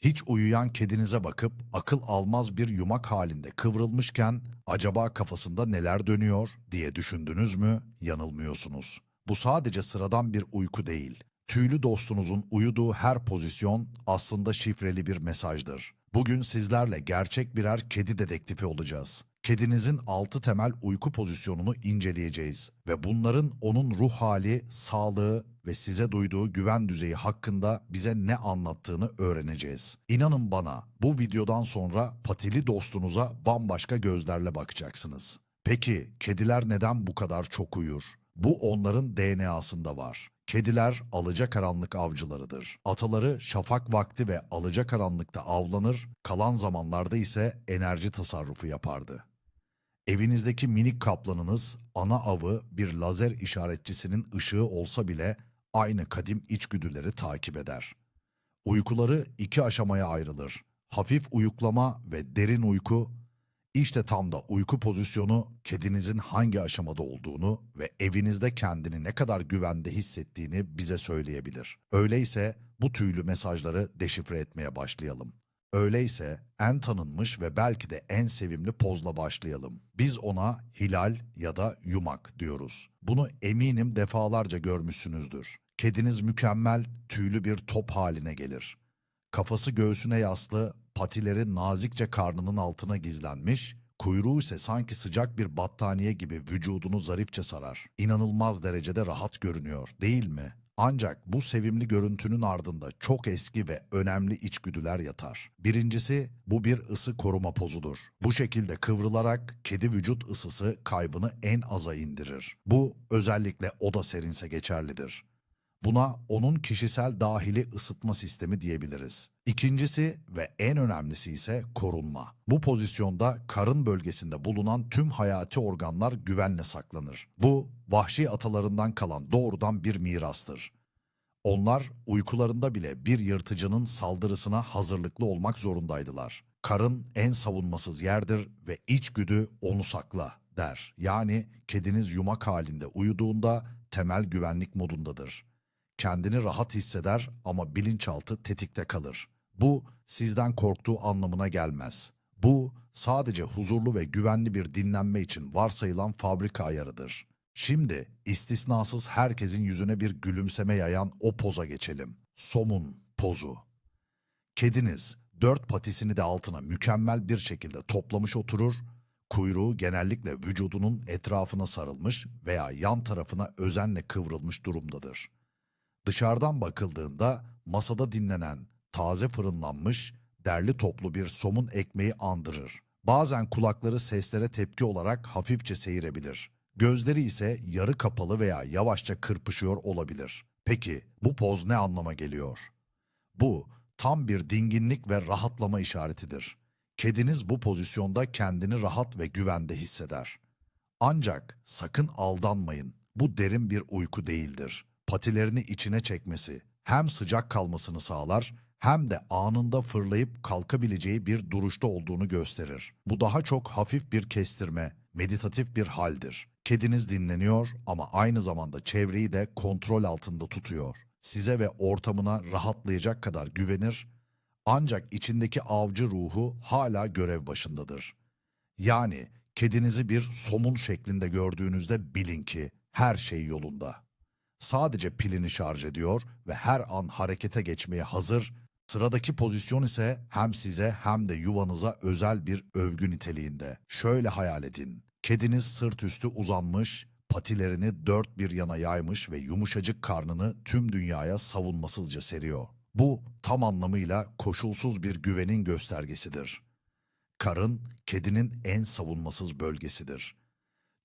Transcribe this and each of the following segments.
Hiç uyuyan kedinize bakıp akıl almaz bir yumak halinde kıvrılmışken acaba kafasında neler dönüyor diye düşündünüz mü? Yanılmıyorsunuz. Bu sadece sıradan bir uyku değil. Tüylü dostunuzun uyuduğu her pozisyon aslında şifreli bir mesajdır. Bugün sizlerle gerçek birer kedi dedektifi olacağız. Kedinizin altı temel uyku pozisyonunu inceleyeceğiz ve bunların onun ruh hali, sağlığı ve size duyduğu güven düzeyi hakkında bize ne anlattığını öğreneceğiz. İnanın bana bu videodan sonra patili dostunuza bambaşka gözlerle bakacaksınız. Peki kediler neden bu kadar çok uyur? Bu onların DNA'sında var. Kediler alacakaranlık avcılarıdır. Ataları şafak vakti ve alacakaranlıkta avlanır, kalan zamanlarda ise enerji tasarrufu yapardı. Evinizdeki minik kaplanınız ana avı bir lazer işaretçisinin ışığı olsa bile aynı kadim içgüdüleri takip eder. Uykuları iki aşamaya ayrılır. Hafif uyuklama ve derin uyku. İşte tam da uyku pozisyonu kedinizin hangi aşamada olduğunu ve evinizde kendini ne kadar güvende hissettiğini bize söyleyebilir. Öyleyse bu tüylü mesajları deşifre etmeye başlayalım. Öyleyse en tanınmış ve belki de en sevimli pozla başlayalım. Biz ona hilal ya da yumak diyoruz. Bunu eminim defalarca görmüşsünüzdür. Kediniz mükemmel, tüylü bir top haline gelir. Kafası göğsüne yaslı, patileri nazikçe karnının altına gizlenmiş, kuyruğu ise sanki sıcak bir battaniye gibi vücudunu zarifçe sarar. İnanılmaz derecede rahat görünüyor, değil mi? Ancak bu sevimli görüntünün ardında çok eski ve önemli içgüdüler yatar. Birincisi bu bir ısı koruma pozudur. Bu şekilde kıvrılarak kedi vücut ısısı kaybını en aza indirir. Bu özellikle oda serinse geçerlidir. Buna onun kişisel dahili ısıtma sistemi diyebiliriz. İkincisi ve en önemlisi ise korunma. Bu pozisyonda karın bölgesinde bulunan tüm hayati organlar güvenle saklanır. Bu vahşi atalarından kalan doğrudan bir mirastır. Onlar uykularında bile bir yırtıcının saldırısına hazırlıklı olmak zorundaydılar. Karın en savunmasız yerdir ve içgüdü onu sakla der. Yani kediniz yumak halinde uyuduğunda temel güvenlik modundadır kendini rahat hisseder ama bilinçaltı tetikte kalır. Bu sizden korktuğu anlamına gelmez. Bu sadece huzurlu ve güvenli bir dinlenme için varsayılan fabrika ayarıdır. Şimdi istisnasız herkesin yüzüne bir gülümseme yayan o poza geçelim. Somun pozu. Kediniz dört patisini de altına mükemmel bir şekilde toplamış oturur, kuyruğu genellikle vücudunun etrafına sarılmış veya yan tarafına özenle kıvrılmış durumdadır. Dışarıdan bakıldığında masada dinlenen, taze fırınlanmış, derli toplu bir somun ekmeği andırır. Bazen kulakları seslere tepki olarak hafifçe seyirebilir. Gözleri ise yarı kapalı veya yavaşça kırpışıyor olabilir. Peki bu poz ne anlama geliyor? Bu tam bir dinginlik ve rahatlama işaretidir. Kediniz bu pozisyonda kendini rahat ve güvende hisseder. Ancak sakın aldanmayın. Bu derin bir uyku değildir patilerini içine çekmesi hem sıcak kalmasını sağlar hem de anında fırlayıp kalkabileceği bir duruşta olduğunu gösterir. Bu daha çok hafif bir kestirme, meditatif bir haldir. Kediniz dinleniyor ama aynı zamanda çevreyi de kontrol altında tutuyor. Size ve ortamına rahatlayacak kadar güvenir ancak içindeki avcı ruhu hala görev başındadır. Yani kedinizi bir somun şeklinde gördüğünüzde bilin ki her şey yolunda sadece pilini şarj ediyor ve her an harekete geçmeye hazır. Sıradaki pozisyon ise hem size hem de yuvanıza özel bir övgü niteliğinde. Şöyle hayal edin. Kediniz sırt üstü uzanmış, patilerini dört bir yana yaymış ve yumuşacık karnını tüm dünyaya savunmasızca seriyor. Bu tam anlamıyla koşulsuz bir güvenin göstergesidir. Karın kedinin en savunmasız bölgesidir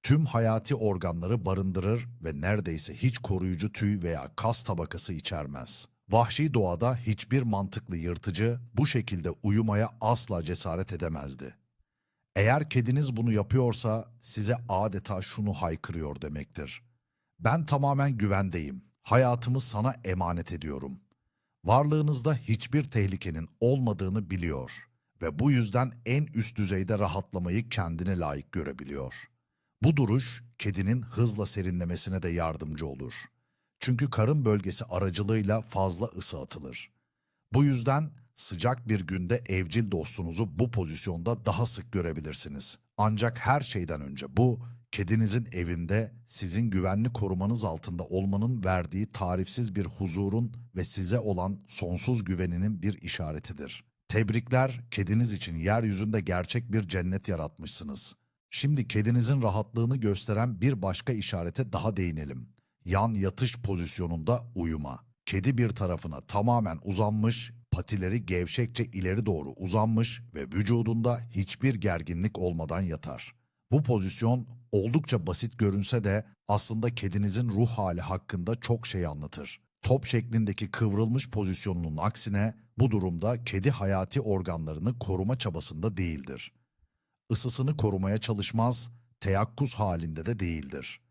tüm hayati organları barındırır ve neredeyse hiç koruyucu tüy veya kas tabakası içermez. Vahşi doğada hiçbir mantıklı yırtıcı bu şekilde uyumaya asla cesaret edemezdi. Eğer kediniz bunu yapıyorsa size adeta şunu haykırıyor demektir. Ben tamamen güvendeyim. Hayatımı sana emanet ediyorum. Varlığınızda hiçbir tehlikenin olmadığını biliyor ve bu yüzden en üst düzeyde rahatlamayı kendine layık görebiliyor.'' Bu duruş kedinin hızla serinlemesine de yardımcı olur. Çünkü karın bölgesi aracılığıyla fazla ısı atılır. Bu yüzden sıcak bir günde evcil dostunuzu bu pozisyonda daha sık görebilirsiniz. Ancak her şeyden önce bu, kedinizin evinde sizin güvenli korumanız altında olmanın verdiği tarifsiz bir huzurun ve size olan sonsuz güveninin bir işaretidir. Tebrikler, kediniz için yeryüzünde gerçek bir cennet yaratmışsınız. Şimdi kedinizin rahatlığını gösteren bir başka işarete daha değinelim. Yan yatış pozisyonunda uyuma. Kedi bir tarafına tamamen uzanmış, patileri gevşekçe ileri doğru uzanmış ve vücudunda hiçbir gerginlik olmadan yatar. Bu pozisyon oldukça basit görünse de aslında kedinizin ruh hali hakkında çok şey anlatır. Top şeklindeki kıvrılmış pozisyonunun aksine bu durumda kedi hayati organlarını koruma çabasında değildir. Isısını korumaya çalışmaz, teyakkuz halinde de değildir.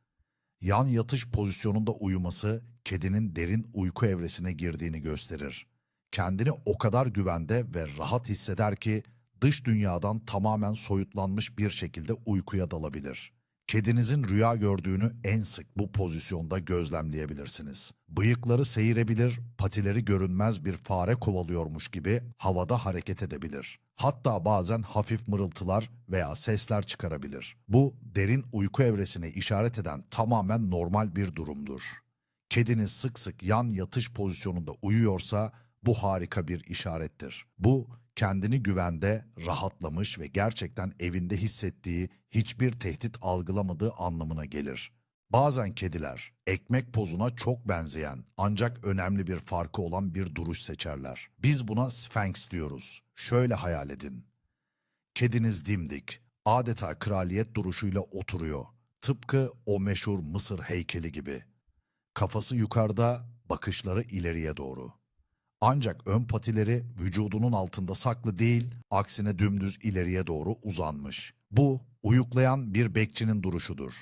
Yan yatış pozisyonunda uyuması kedinin derin uyku evresine girdiğini gösterir. Kendini o kadar güvende ve rahat hisseder ki dış dünyadan tamamen soyutlanmış bir şekilde uykuya dalabilir. Kedinizin rüya gördüğünü en sık bu pozisyonda gözlemleyebilirsiniz. Bıyıkları seyirebilir, patileri görünmez bir fare kovalıyormuş gibi havada hareket edebilir. Hatta bazen hafif mırıltılar veya sesler çıkarabilir. Bu derin uyku evresine işaret eden tamamen normal bir durumdur. Kediniz sık sık yan yatış pozisyonunda uyuyorsa bu harika bir işarettir. Bu kendini güvende, rahatlamış ve gerçekten evinde hissettiği hiçbir tehdit algılamadığı anlamına gelir. Bazen kediler ekmek pozuna çok benzeyen ancak önemli bir farkı olan bir duruş seçerler. Biz buna Sphinx diyoruz. Şöyle hayal edin. Kediniz dimdik, adeta kraliyet duruşuyla oturuyor. Tıpkı o meşhur Mısır heykeli gibi. Kafası yukarıda, bakışları ileriye doğru. Ancak ön patileri vücudunun altında saklı değil, aksine dümdüz ileriye doğru uzanmış. Bu, uyuklayan bir bekçinin duruşudur.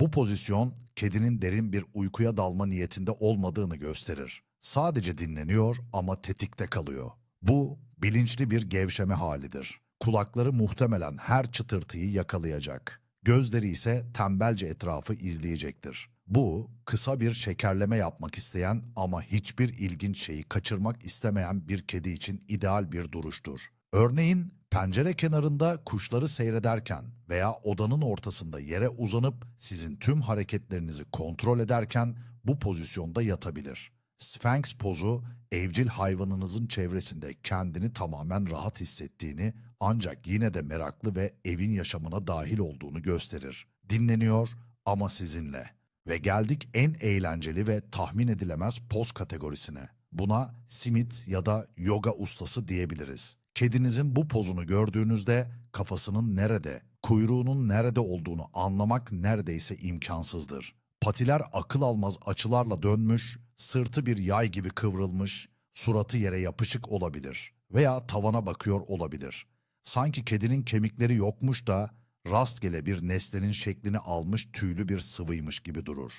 Bu pozisyon, kedinin derin bir uykuya dalma niyetinde olmadığını gösterir. Sadece dinleniyor ama tetikte kalıyor. Bu, bilinçli bir gevşeme halidir. Kulakları muhtemelen her çıtırtıyı yakalayacak. Gözleri ise tembelce etrafı izleyecektir. Bu, kısa bir şekerleme yapmak isteyen ama hiçbir ilginç şeyi kaçırmak istemeyen bir kedi için ideal bir duruştur. Örneğin pencere kenarında kuşları seyrederken veya odanın ortasında yere uzanıp sizin tüm hareketlerinizi kontrol ederken bu pozisyonda yatabilir. Sphinx pozu evcil hayvanınızın çevresinde kendini tamamen rahat hissettiğini ancak yine de meraklı ve evin yaşamına dahil olduğunu gösterir. Dinleniyor ama sizinle. Ve geldik en eğlenceli ve tahmin edilemez poz kategorisine. Buna simit ya da yoga ustası diyebiliriz. Kedinizin bu pozunu gördüğünüzde kafasının nerede, kuyruğunun nerede olduğunu anlamak neredeyse imkansızdır. Patiler akıl almaz açılarla dönmüş, sırtı bir yay gibi kıvrılmış, suratı yere yapışık olabilir veya tavana bakıyor olabilir. Sanki kedinin kemikleri yokmuş da rastgele bir nesnenin şeklini almış tüylü bir sıvıymış gibi durur.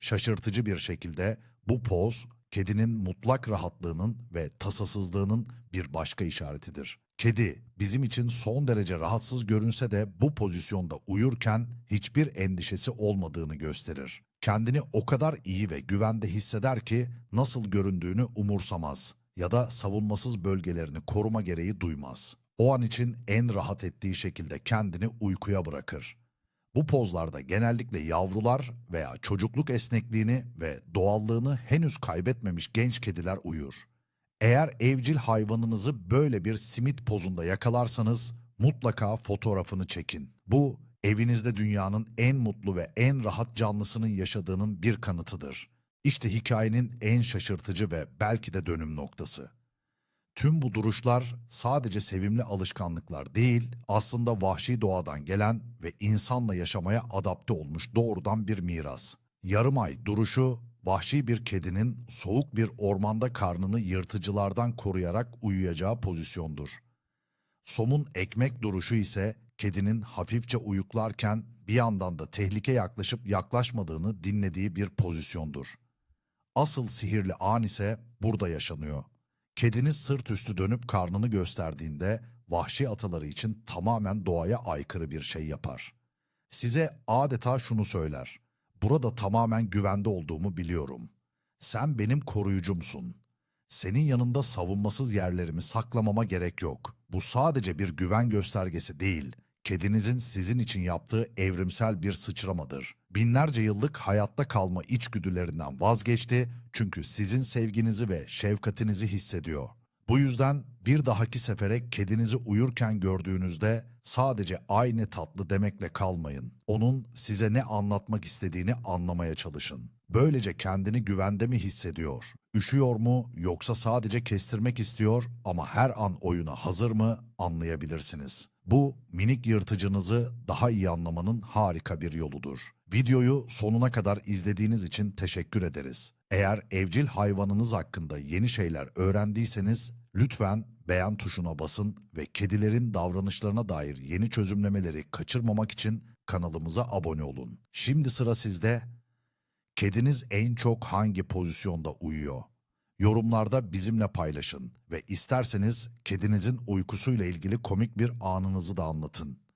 Şaşırtıcı bir şekilde bu poz kedinin mutlak rahatlığının ve tasasızlığının bir başka işaretidir. Kedi bizim için son derece rahatsız görünse de bu pozisyonda uyurken hiçbir endişesi olmadığını gösterir. Kendini o kadar iyi ve güvende hisseder ki nasıl göründüğünü umursamaz ya da savunmasız bölgelerini koruma gereği duymaz. O an için en rahat ettiği şekilde kendini uykuya bırakır. Bu pozlarda genellikle yavrular veya çocukluk esnekliğini ve doğallığını henüz kaybetmemiş genç kediler uyur. Eğer evcil hayvanınızı böyle bir simit pozunda yakalarsanız mutlaka fotoğrafını çekin. Bu evinizde dünyanın en mutlu ve en rahat canlısının yaşadığının bir kanıtıdır. İşte hikayenin en şaşırtıcı ve belki de dönüm noktası. Tüm bu duruşlar sadece sevimli alışkanlıklar değil, aslında vahşi doğadan gelen ve insanla yaşamaya adapte olmuş doğrudan bir miras. Yarım ay duruşu, vahşi bir kedinin soğuk bir ormanda karnını yırtıcılardan koruyarak uyuyacağı pozisyondur. Somun ekmek duruşu ise kedinin hafifçe uyuklarken bir yandan da tehlike yaklaşıp yaklaşmadığını dinlediği bir pozisyondur. Asıl sihirli an ise burada yaşanıyor. Kediniz sırt üstü dönüp karnını gösterdiğinde vahşi ataları için tamamen doğaya aykırı bir şey yapar. Size adeta şunu söyler. Burada tamamen güvende olduğumu biliyorum. Sen benim koruyucumsun. Senin yanında savunmasız yerlerimi saklamama gerek yok. Bu sadece bir güven göstergesi değil. Kedinizin sizin için yaptığı evrimsel bir sıçramadır. Binlerce yıllık hayatta kalma içgüdülerinden vazgeçti çünkü sizin sevginizi ve şefkatinizi hissediyor. Bu yüzden bir dahaki sefere kedinizi uyurken gördüğünüzde sadece aynı tatlı demekle kalmayın. Onun size ne anlatmak istediğini anlamaya çalışın. Böylece kendini güvende mi hissediyor? Üşüyor mu yoksa sadece kestirmek istiyor ama her an oyuna hazır mı anlayabilirsiniz. Bu minik yırtıcınızı daha iyi anlamanın harika bir yoludur. Videoyu sonuna kadar izlediğiniz için teşekkür ederiz. Eğer evcil hayvanınız hakkında yeni şeyler öğrendiyseniz lütfen beğen tuşuna basın ve kedilerin davranışlarına dair yeni çözümlemeleri kaçırmamak için kanalımıza abone olun. Şimdi sıra sizde. Kediniz en çok hangi pozisyonda uyuyor? Yorumlarda bizimle paylaşın ve isterseniz kedinizin uykusuyla ilgili komik bir anınızı da anlatın.